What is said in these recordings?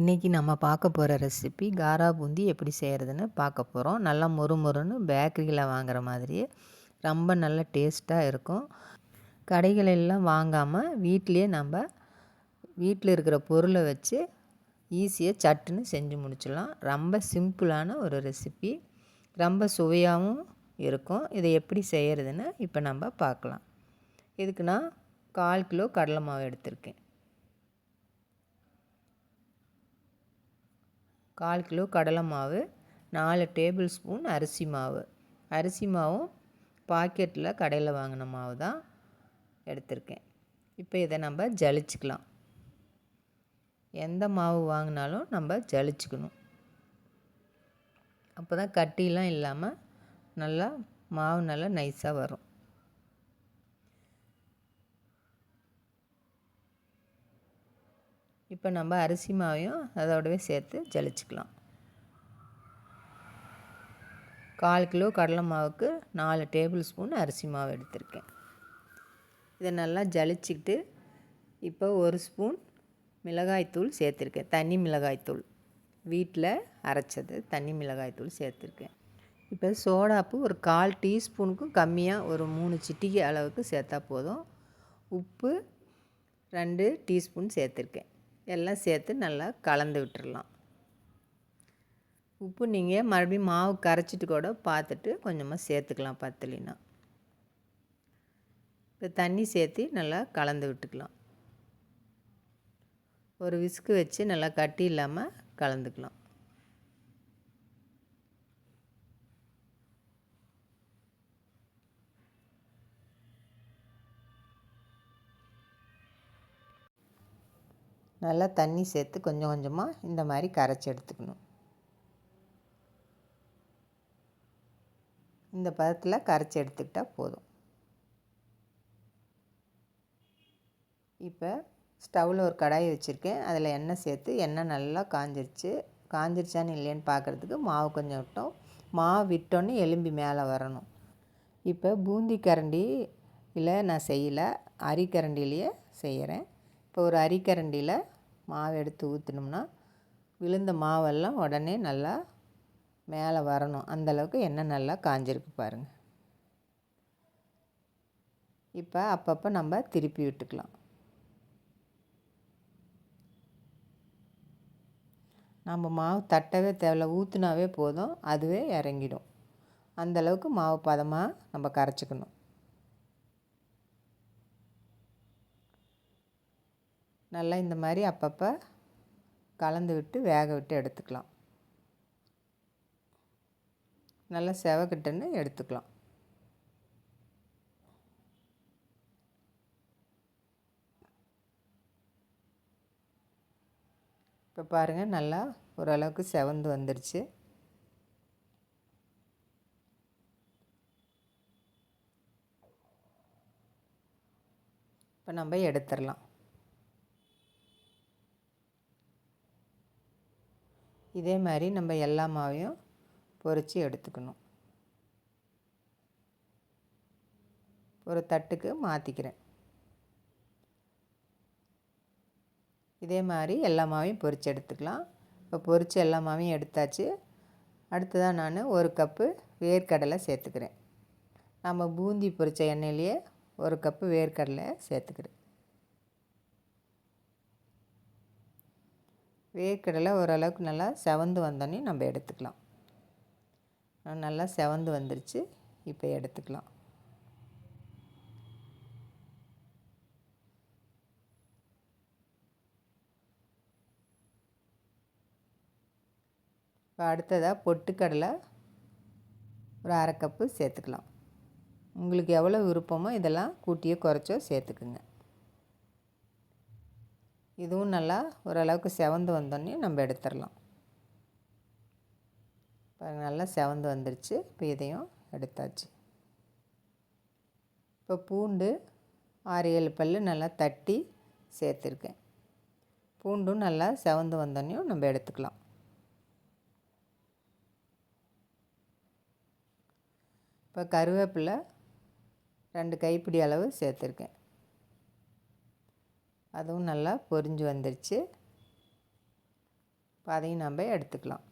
இன்றைக்கி நம்ம பார்க்க போகிற ரெசிபி காரா பூந்தி எப்படி செய்கிறதுன்னு பார்க்க போகிறோம் நல்லா மொறு மொறுன்னு பேக்கரியில் வாங்குற மாதிரியே ரொம்ப நல்ல டேஸ்ட்டாக இருக்கும். கடைகளெல்லாம் வாங்காமல் வீட்டிலையே நம்ம வீட்டில் இருக்கிற பொருளை வச்சு ஈஸியாக சட்டுன்னு செஞ்சு முடிச்சிடலாம். ரொம்ப சிம்பிளான ஒரு ரெசிபி ரொம்ப சுவையாகவும் இருக்கும். இதை எப்படி செய்கிறதுன்னு இப்போ நம்ம பார்க்கலாம். இதுக்கு நான் கால் கிலோ கடலை மாவு எடுத்திருக்கேன். கால் கிலோ கடலை மாவு நாலு டேபிள் ஸ்பூன் அரிசி மாவு. அரிசி மாவும் பாக்கெட்டில் கடையில் வாங்கின மாவு தான் எடுத்திருக்கேன். இப்போ இதை நம்ம ஜலிச்சுக்கலாம். எந்த மாவு வாங்கினாலும் நம்ம ஜலிச்சுக்கணும். அப்போ தான் கட்டிலாம் இல்லாமல் நல்லா மாவு நல்லா நைஸாக வரும். இப்போ நம்ம அரிசி மாவையும் அதோடவே சேர்த்து ஜலிச்சுக்கலாம். கால் கிலோ கடலை மாவுக்கு நாலு டேபிள் ஸ்பூன் அரிசி மாவு எடுத்திருக்கேன். இதை நல்லா ஜலிச்சுக்கிட்டு இப்போ ஒரு ஸ்பூன் மிளகாய்த்தூள் சேர்த்துருக்கேன். தண்ணி மிளகாய்த்தூள். வீட்டில் அரைச்சது தண்ணி மிளகாய்த்தூள் சேர்த்துருக்கேன். இப்போ சோடாப்பு ஒரு கால் டீஸ்பூனுக்கும் கம்மியாக ஒரு மூணு சிட்டிகை அளவுக்கு சேர்த்தா போதும். உப்பு ரெண்டு டீஸ்பூன் சேர்த்துருக்கேன். எல்லாம் சேர்த்து நல்லா கலந்து விட்டுடலாம் உப்பு நீங்கள் மறுபடியும் மாவு கரைச்சிட்டு கூட பார்த்துட்டு கொஞ்சமாக சேர்த்துக்கலாம் பத்தலினா இப்போ தண்ணி சேர்த்து நல்லா கலந்து விட்டுக்கலாம். ஒரு விஸ்கு வச்சு நல்லா கட்டி இல்லாமல் கலந்துக்கலாம். நல்லா தண்ணி சேர்த்து கொஞ்சம் கொஞ்சமாக இந்த மாதிரி கரைச்சி எடுத்துக்கணும். இந்த பதத்தில் கரைச்சி எடுத்துக்கிட்டால் போதும். இப்போ ஸ்டவ்வில் ஒரு கடாயை வச்சுருக்கேன். அதில் எண்ணெய் சேர்த்து எண்ணெய் நல்லா காஞ்சிருச்சு. காஞ்சிருச்சான்னு இல்லைன்னு பார்க்குறதுக்கு மாவு கொஞ்சம் விட்டோம். மாவு விட்டோன்னே எலும்பி மேலே வரணும். இப்போ பூந்தி கரண்டி இல்லை நான் செய்யலை. அரிக்கரண்டிலேயே செய்கிறேன் இப்போ ஒரு அரிக்கரண்டியில் மாவு எடுத்து ஊற்றினோம்னா விழுந்த மாவெல்லாம் உடனே நல்லா மேலே வரணும். அந்தளவுக்கு எண்ணெய் நல்லா காஞ்சிருக்கு பாருங்கள் இப்போ அப்பப்போ நம்ம திருப்பி விட்டுக்கலாம். நம்ம மாவு தட்டவே தேவையில்ல ஊற்றுனாவே போதும் அதுவே இறங்கிடும். அந்தளவுக்கு மாவு பதமாக நம்ம கரைச்சிக்கணும். நல்லா இந்த மாதிரி அப்பப்போ கலந்து விட்டு வேக விட்டு எடுத்துக்கலாம். நல்லா செவக்கிட்டுன்னு எடுத்துக்கலாம். இப்போ பாருங்கள் நல்லா ஓரளவுக்கு செவந்து வந்துடுச்சு இப்போ நம்ம எடுத்துடலாம். இதே மாதிரி நம்ம எல்லா மாவையும் பொறிச்சு எடுத்துக்கணும். ஒரு தட்டுக்கு மாற்றிக்கிறேன் இதே மாதிரி எல்லா மாவையும் பொறிச்சு எடுத்துக்கலாம். இப்போ பொறிச்சு எல்லா மாவையும் எடுத்தாச்சு. அடுத்ததாக நான் ஒரு கப்பு வேர்க்கடலை சேர்த்துக்கிறேன். நம்ம பூந்தி பொறிச்ச எண்ணெயிலேயே ஒரு கப்பு வேர்க்கடலை சேர்த்துக்கிறேன். வேர்க்கடலை ஓரளவுக்கு நல்லா செவந்து வந்தோடனே நம்ம எடுத்துக்கலாம். நல்லா செவந்து வந்துருச்சு இப்போ எடுத்துக்கலாம். இப்போ அடுத்ததாக பொட்டுக்கடலை ஒரு அரை கப்பு சேர்த்துக்கலாம். உங்களுக்கு எவ்வளோ விருப்பமோ இதெல்லாம் கூட்டியோ குறைச்சோ சேர்த்துக்குங்க. இதுவும் நல்லா ஓரளவுக்கு செவந்து வந்தோடனே நம்ம எடுத்துடலாம். பாருங்கள் நல்லா செவந்து வந்துருச்சு. இப்போ இதையும் எடுத்தாச்சு. இப்போ பூண்டு ஆறு ஏழு பல் நல்லா தட்டி சேர்த்துருக்கேன். பூண்டும் நல்லா செவந்து வந்தோடனையும் நம்ம எடுத்துக்கலாம். இப்போ கருவேப்பிலை ரெண்டு கைப்பிடி அளவு சேர்த்துருக்கேன். அதுவும் நல்லா பொரிஞ்சு வந்துருச்சு. இப்போ அதையும் நம்ம எடுத்துக்கலாம்.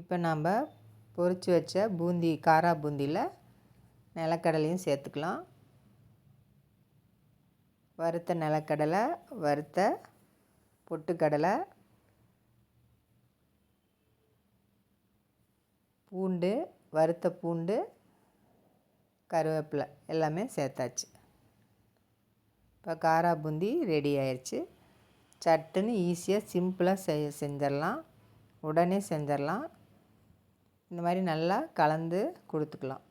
இப்போ நம்ம பொரித்து வச்ச பூந்தி காரா பூந்தியில் நிலக்கடலையும் சேர்த்துக்கலாம். வறுத்த நிலக்கடலை வறுத்த பொட்டுக்கடலை பூண்டு வறுத்த பூண்டு கருவேப்பிலை எல்லாமே சேர்த்தாச்சு. இப்போ காரா பூந்தி ரெடி ஆயிடுச்சு சட்டுன்னு ஈஸியாக சிம்பிளாக செய் செஞ்சிடலாம். உடனே செஞ்சிடலாம். இந்த மாதிரி நல்லா கலந்து கொடுத்துக்கலாம்.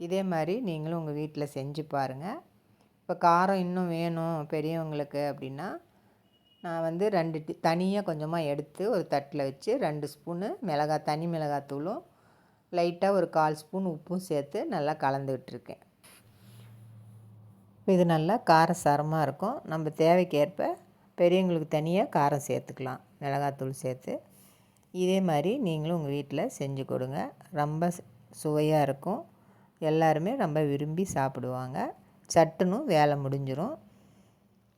இதே மாதிரி நீங்களும் உங்கள் வீட்டில் செஞ்சு பாருங்கள் இப்போ காரம் இன்னும் வேணும் பெரியவங்களுக்கு அப்படின்னா நான் வந்து ரெண்டு டி தனியாக கொஞ்சமாக எடுத்து ஒரு தட்டில் வச்சு ரெண்டு ஸ்பூனு மிளகாய் தனி மிளகாத்தூளும் லைட்டாக ஒரு கால் ஸ்பூன் உப்பும் சேர்த்து நல்லா கலந்துக்கிட்டுருக்கேன் இது நல்லா காரசாரமாக இருக்கும். நம்ம தேவைக்கேற்ப பெரியவங்களுக்கு தனியாக காரம் சேர்த்துக்கலாம். மிளகாத்தூள் சேர்த்து. இதே மாதிரி நீங்களும் உங்கள் வீட்டில் செஞ்சு கொடுங்க. ரொம்ப சுவையாக இருக்கும். எல்லாருமே ரொம்ப விரும்பி சாப்பிடுவாங்க. சட்டுன்னு வேலை முடிஞ்சிடும்